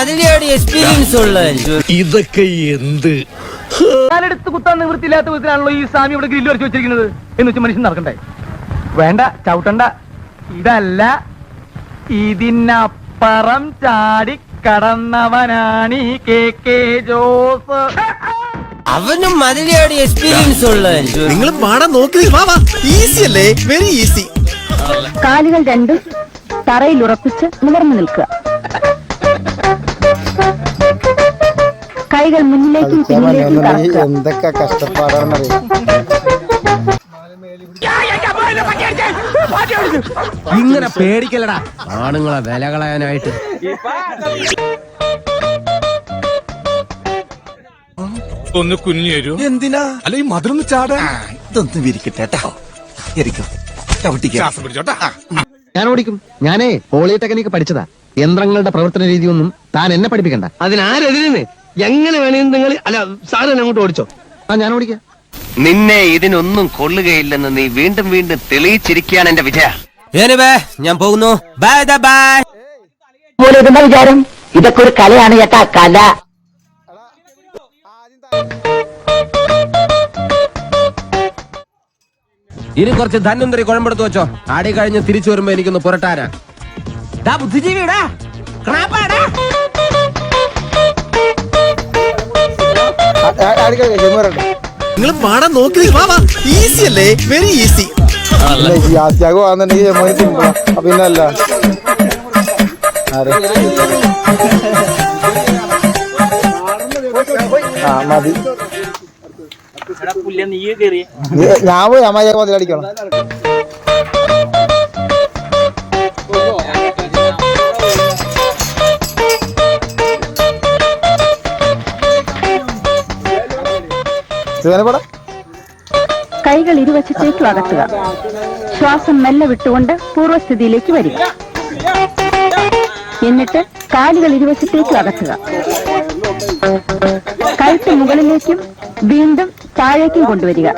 അതിലെയാണ് experience ഉള്ളത്. ഇതൊക്കെ എന്ത്? ഞാനെടുത്ത് കുത്താൻ നിവൃത്തിയില്ലാത്ത വിധത്തിലാണല്ലോ ഈ സ്വാമി ഇവിടെ ഗ്രില്ല് വരച്ച് വെച്ചിരിക്കുന്നത്. എന്ന് വെച്ച് മനുഷ്യൻ നടക്കണ്ടേ? വേണ്ട ചവിട്ടണ്ട. ഇതല്ല. ഇതിനപ്പുറം ചാടി കടന്നവനാണ് ഈ കെ കെ ജോസ്. അവനും മതിലിയോട് എക്സ്പീരിയൻസ് ഉള്ളത്. നിങ്ങൾ പാടാൻ നോക്കി ഈസി അല്ലേ? വെരി ഈസി കാലുകൾ രണ്ടും തറയിൽ ഉറപ്പിച്ച് നിവർന്നു നിൽക്കുക. കൈകൾ മുന്നിലേക്കും പിന്നിലേക്കും കറക്കുക. എന്തൊക്കെ കഷ്ടപ്പാടാണ് ഇങ്ങനെ പേടിക്കലടാ ആണുങ്ങളെ വില കളയാനായിട്ട്. ഒന്ന് കുഞ്ഞു വരൂ. എന്തിനാ? അല്ല ഈ മധുരം ചാടാ ഇതൊന്ന് വിരിക്കട്ടെ ഞാൻ ഓടിക്കും. ഞാനേ പോളിടെക്നിക് പഠിച്ചതാ. യന്ത്രങ്ങളുടെ പ്രവർത്തന രീതിയൊന്നും താൻ എന്നെ പഠിപ്പിക്കണ്ട. അതിനാരെതിരെ എങ്ങനെ വേണേലും നിങ്ങൾ അല്ല സാധനം അങ്ങോട്ട് ഓടിച്ചോ. ആ ഞാൻ ഓടിക്കാം. നിന്നെ ഇതിനൊന്നും കൊള്ളുകയില്ലെന്ന് നീ വീണ്ടും വീണ്ടും തെളിയിച്ചിരിക്കുകയാണ് എന്റെ വിജയ. എനിവേ ഞാൻ പോകുന്നു. ബൈ ബൈ പോലെ ഇതെന്താ വിചാരം. ഇതൊക്കെ ഒരു കലയാണ് ചേട്ടാ കല. ഇനി കുറച്ച് ധന്വന്തരി കുഴമ്പെടുത്ത് വെച്ചോ. ആടി കഴിഞ്ഞ് തിരിച്ചു വരുമ്പോ എനിക്കൊന്ന് പുരട്ടാനാ. ഡാ ബുദ്ധിജീവിടാ. ക്രാപ്പാടാ. നിങ്ങൾ പാടാൻ നോക്കി വാ വാ. ഈസി അല്ലേ? വെരി ഈസി പിന്നല്ല. സിമ്പിളാ ആ മതി. ഞാൻ പോയി അമ്മായി മതിലടിക്കണം കൈകൾ ഇരുവശത്തേക്കും അകത്തുക. ശ്വാസം മെല്ലെ വിട്ടുകൊണ്ട് പൂർവസ്ഥിതിയിലേക്ക് വരിക. എന്നിട്ട് കാലുകൾ ഇരുവശത്തേക്കും അകത്തുക. കഴുത്ത് മുകളിലേക്കും വീണ്ടും താഴേക്കും കൊണ്ടുവരിക.